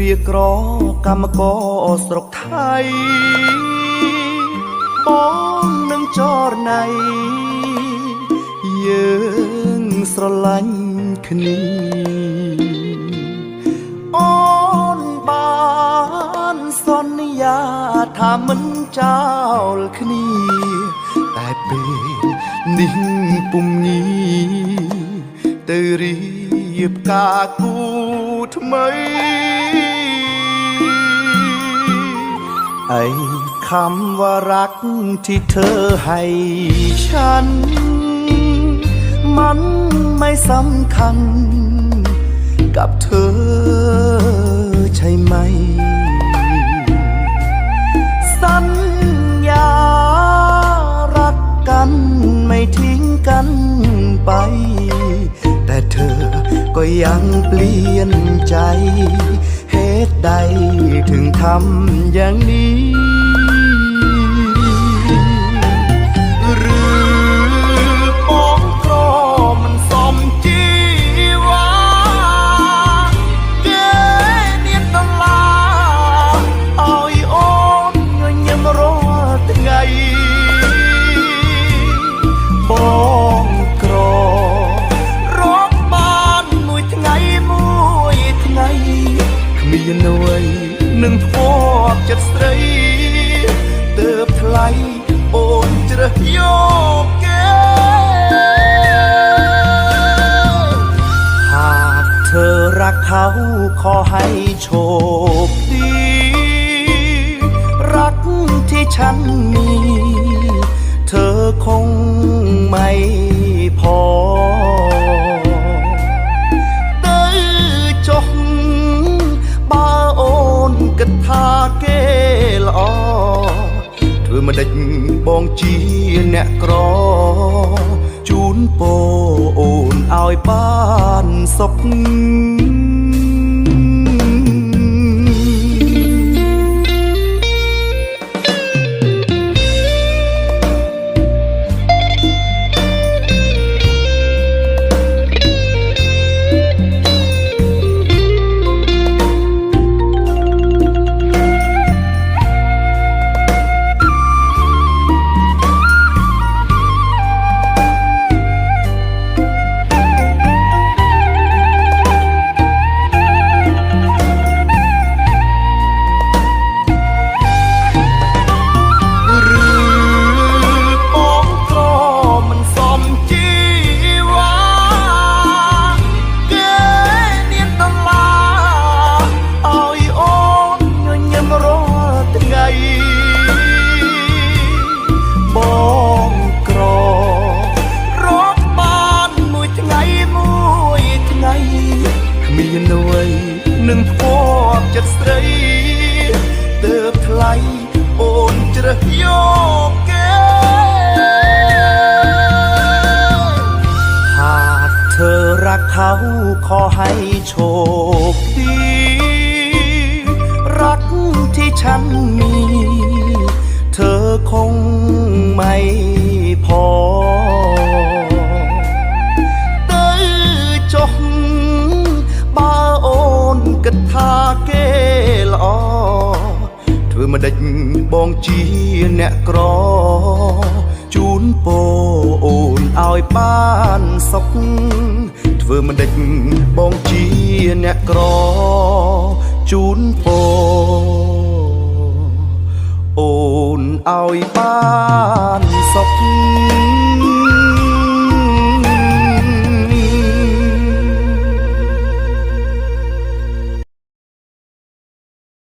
គ្រាក្រកម្មករស្រុកថៃបងនឹងចរណៃយើងស្រឡាញ់គ្នាអូនបានសន្យាថាមិនចោលគ្នាតែពេលនេះពុំញីទៅរៀបការគូថ្មីไอ้คำว่ารักที่เธอให้ฉัน มันไม่สำคัญกับเธอใช่ไหม สัญญารักกันไม่ทิ้งกันไป แต่เธอก็ยังเปลี่ยนใจตุใดถึงทำอย่างนี้ลโอนจระโยกเกหากเธอรักเขาขอให้โชคดี รักที่ฉันมีមិនដេចបងជាអ្នកក្រជូនពរអូនឲ្យបានសុខียนวยหนึ่งพอบจัดสรีเติบไลโอนจะโยกเกหากเธอรักเขา ขอให้โชคดี รักที่ฉันมี เธอคงไม่พอគិតថាគេល្អធ្វើមិនដេចបងជាអ្នកក្រជូនពរអូនឲ្យបានសុខធ្វើមិនដេចបងជាអ្នកក្រជូនពរអូនឲ្យបានសុខ